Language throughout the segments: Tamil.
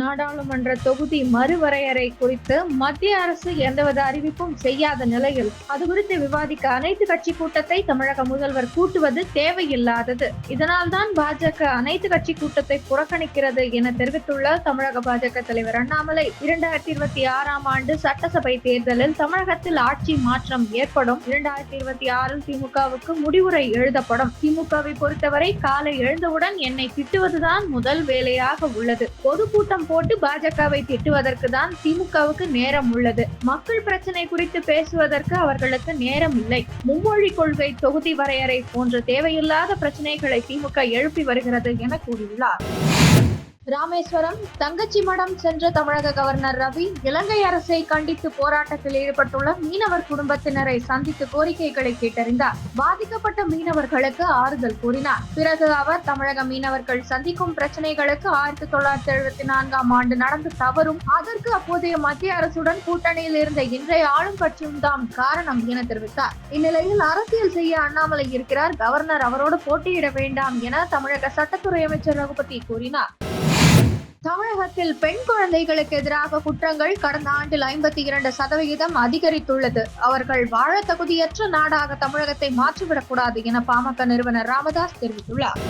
நாடாளுமன்ற தொகுதி மறுவரையறை குறித்து மத்திய அரசு எந்தவித அறிவிப்பும் செய்யாத நிலையில் அது குறித்து விவாதிக்க அனைத்து கட்சி கூட்டத்தை தமிழக முதல்வர் கூட்டுவது தேவையில்லாதது. இதனால்தான் பாஜக அனைத்து கட்சி கூட்டத்தை புறக்கணிக்கிறது என தெரிவித்துள்ள தமிழக பாஜக தலைவர் அண்ணாமலை இரண்டாயிரத்தி இருபத்தி ஆறாம் ஆண்டு சட்டசபை தேர்தலில் தமிழகத்தில் ஆட்சி மாற்றம் ஏற்படும். இரண்டாயிரத்தி இருபத்தி ஆறில் திமுகவுக்கு முடிவுரை எழுதப்படும். திமுகவை பொறுத்தவரை காலை எழுந்தவுடன் என்னை திட்டுவதுதான் முதல் வேலையாக உள்ளது. பொதுக்கூட்டம் போட்டு பாஜகவை திட்டுவதற்கு தான் திமுகவுக்கு நேரம் உள்ளது. மக்கள் பிரச்சனை குறித்து பேசுவதற்கு அவர்களுக்கு நேரம் இல்லை. மும்மொழி கொள்கை தொகுதி வரையறை போன்ற தேவையில்லாத பிரச்சனைகளை திமுக எழுப்பி வருகிறது என கூறியுள்ளார். ராமேஸ்வரம் தங்கச்சி மடம் சென்ற தமிழக கவர்னர் ரவி இலங்கை அரசை கண்டித்து போராட்டத்தில் ஈடுபட்டுள்ள மீனவர் குடும்பத்தினரை சந்தித்து கோரிக்கைகளை கேட்டறிந்தார். பாதிக்கப்பட்ட மீனவர்களுக்கு ஆறுதல் கூறினார். பிறகு அவர் தமிழக மீனவர்கள் சந்திக்கும் பிரச்சனைகளுக்கு ஆயிரத்தி தொள்ளாயிரத்தி எழுபத்தி நான்காம் ஆண்டு நடந்த தவறும் அதற்கு அப்போதைய மத்திய அரசுடன் கூட்டணியில் இருந்த இன்றைய ஆளும் கட்சியும் தான் காரணம் என தெரிவித்தார். இந்நிலையில் அரசியல் செய்ய அண்ணாமலை இருக்கிறார். கவர்னர் அவரோடு போட்டியிட வேண்டாம் என தமிழக சட்டத்துறை அமைச்சர் ரகுபதி கூறினார். தமிழகத்தில் பெண் குழந்தைகளுக்கு எதிராக குற்றங்கள் கடந்த ஆண்டில் ஐம்பத்தி இரண்டு சதவிகிதம் அதிகரித்துள்ளது. அவர்கள் வாழ தகுதியற்ற நாடாக தமிழகத்தை மாற்றிவிடக்கூடாது என பாமக நிறுவனர் ராமதாஸ் தெரிவித்துள்ளார்.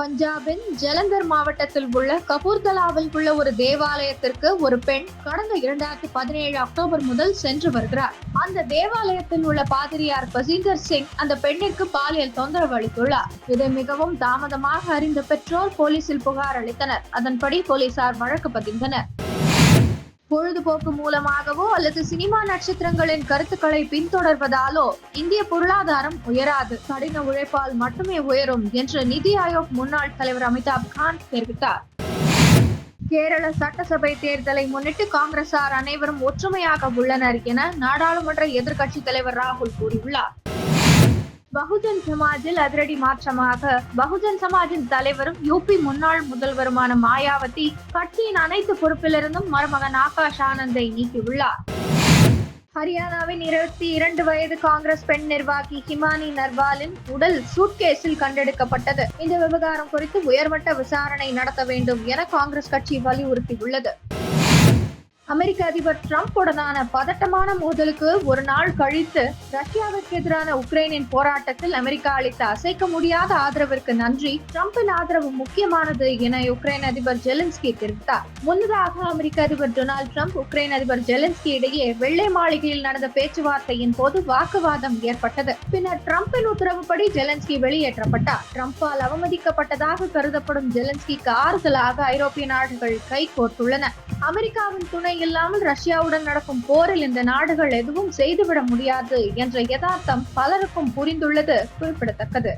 பஞ்சாபின் ஜலந்தர் மாவட்டத்தில் உள்ள கபூர்தலாவில் உள்ள ஒரு தேவாலயத்திற்கு ஒரு பெண் கடந்த இரண்டாயிரத்தி பதினேழு அக்டோபர் முதல் சென்று வருகிறார். அந்த தேவாலயத்தில் உள்ள பாதிரியார் பசீந்தர் சிங் அந்த பெண்ணிற்கு பாலியல் தொந்தரவு அளித்துள்ளார். இதை மிகவும் தாமதமாக அறிந்த பெற்றோர் போலீசில் புகார் அளித்தனர். அதன்படி போலீசார் வழக்கு பதிந்தனர். பொழுதுபோக்கு மூலமாகவோ அல்லது சினிமா நட்சத்திரங்களின் கருத்துக்களை பின்தொடர்வதாலோ இந்திய பொருளாதாரம் உயராது. கடின உழைப்பால் மட்டுமே உயரும் என்று நிதி ஆயோக் முன்னாள் தலைவர் அமிதாப் கான் தெரிவித்தார். கேரள சட்டசபை தேர்தலை முன்னிட்டு காங்கிரசார் அனைவரும் ஒற்றுமையாக உள்ளனர் என நாடாளுமன்ற எதிர்க்கட்சித் தலைவர் ராகுல் கூறியுள்ளார். பகுஜன் சமாஜில் அதிரடி மாற்றமாக. பகுஜன் சமாஜின் தலைவரும் யூபி முன்னாள் முதல்வருமான மாயாவதி கட்சியின் அனைத்து பொறுப்பிலிருந்தும் மருமகன் ஆகாஷ் ஆனந்தை நீக்கியுள்ளார். ஹரியானாவின் இருபத்தி இரண்டு வயது காங்கிரஸ் பெண் நிர்வாகி ஹிமானி நர்வாலின் உடல் சூட்கேஸில் கண்டெடுக்கப்பட்டது. இந்த விவகாரம் குறித்து உயர்மட்ட விசாரணை நடத்த வேண்டும் என காங்கிரஸ் கட்சி வலியுறுத்தியுள்ளது. அமெரிக்க அதிபர் டிரம்ப் உடனான பதட்டமான மோதலுக்கு ஒரு நாள் கழித்து ரஷ்யாவிற்கு எதிரான உக்ரைனின் போராட்டத்தில் அமெரிக்கா அளித்த அசைக்க முடியாத ஆதரவிற்கு நன்றி. டிரம்பின் ஆதரவு முக்கியமானது என உக்ரைன் அதிபர் ஜெலன்ஸ்கி தெரிவித்தார். முன்னதாக அமெரிக்க அதிபர் டொனால்டு டிரம்ப் உக்ரைன் அதிபர் ஜெலின்ஸ்கி இடையே வெள்ளை மாளிகையில் நடந்த பேச்சுவார்த்தையின் போது வாக்குவாதம் ஏற்பட்டது. பின்னர் டிரம்பின் உத்தரவுப்படி ஜெலன்ஸ்கி வெளியேற்றப்பட்டார். டிரம்பால் அவமதிக்கப்பட்டதாக கருதப்படும் ஜெலன்ஸ்கிக்கு ஆறுதலாக ஐரோப்பிய நாடுகள் கை கோர்த்துள்ளன. அமெரிக்காவின் துணை இல்லாமல் ரஷ்யாவுடன் நடக்கும் போரில் இந்த நாடுகள் எதுவும் செய்துவிட முடியாது என்ற யதார்த்தம் பலருக்கும் புரிந்துள்ளது குறிப்பிடத்தக்கது.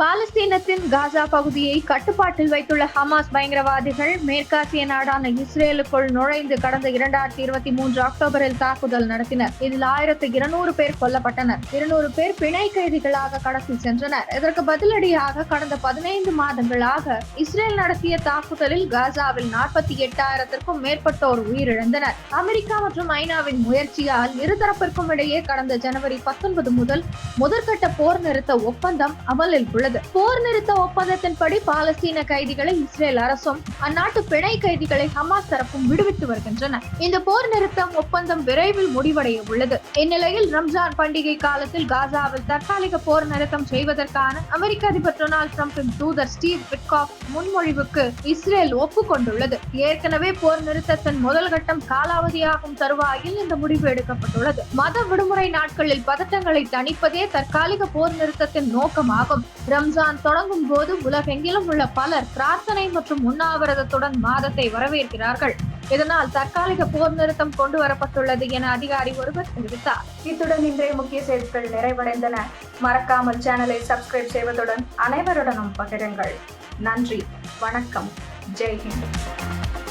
பாலஸ்தீனத்தின் காசா பகுதியை கட்டுப்பாட்டில் வைத்துள்ள ஹமாஸ் பயங்கரவாதிகள் மேற்காசிய நாடான இஸ்ரேலுக்குள் நுழைந்து கடந்த இரண்டாயிரத்தி இருபத்தி மூன்று அக்டோபரில் தாக்குதல் நடத்தினர். இதில் ஆயிரத்து இருநூறு பேர் கொல்லப்பட்டனர். இருநூறு பேர் பிணை கைதிகளாக கடத்தி சென்றனர். இதற்கு பதிலடியாக கடந்த பதினைந்து மாதங்களாக இஸ்ரேல் நடத்திய தாக்குதலில் காசாவில் நாற்பத்தி எட்டாயிரத்திற்கும் மேற்பட்டோர் உயிரிழந்தனர். அமெரிக்கா மற்றும் ஐநாவின் முயற்சியால் இருதரப்பிற்கும் இடையே கடந்த ஜனவரி பத்தொன்பது முதல் முதற்கட்ட போர் நிறுத்த ஒப்பந்தம் அமலில் உள்ளது. போர் நிறுத்த ஒப்பந்தத்தின்படி பாலஸ்தீன கைதிகளை இஸ்ரேல் அரசும் அந்நாட்டு பிணை கைதிகளை ஹமாஸ் தரப்பும் விடுவித்து வருகின்றன. இந்த போர் நிறுத்தம் ஒப்பந்தம் விரைவில் முடிவடைய உள்ளது. இந்நிலையில் ரம்ஜான் பண்டிகை காலத்தில் காசாவில் தற்காலிக போர் நிறுத்தம் செய்வதற்கான அமெரிக்க அதிபர் டொனால்டு டிரம்பின் தூதர் ஸ்டீவ் விட்காஃப் முன்மொழிவுக்கு இஸ்ரேல் ஒப்புக்கொண்டுள்ளது. ஏற்கனவே போர் நிறுத்தத்தின் முதல் கட்டம் காலாவதியாகும் தருவாயில் இந்த முடிவு எடுக்கப்பட்டுள்ளது. மத விடுமுறை நாட்களில் பதட்டங்களை தணிப்பதே தற்காலிக போர் நிறுத்தத்தின் நோக்கமாகும். ரம்ஜான் தொடங்கும் போது உலகெங்கிலும் உள்ள பலர் பிரார்த்தனை மற்றும் உண்ணாவிரதத்துடன் மாதத்தை வரவேற்கிறார்கள். இதனால் தற்காலிக போர் நிறுத்தம் கொண்டு வரப்பட்டுள்ளது என அதிகாரி ஒருவர் தெரிவித்தார். இத்துடன் இன்றைய முக்கிய செய்திகள் நிறைவடைந்தன. மறக்காமல் சேனலை சப்ஸ்கிரைப் செய்வதுடன் அனைவருடனும் பகிருங்கள். நன்றி. வணக்கம். ஜெய்ஹிந்த்.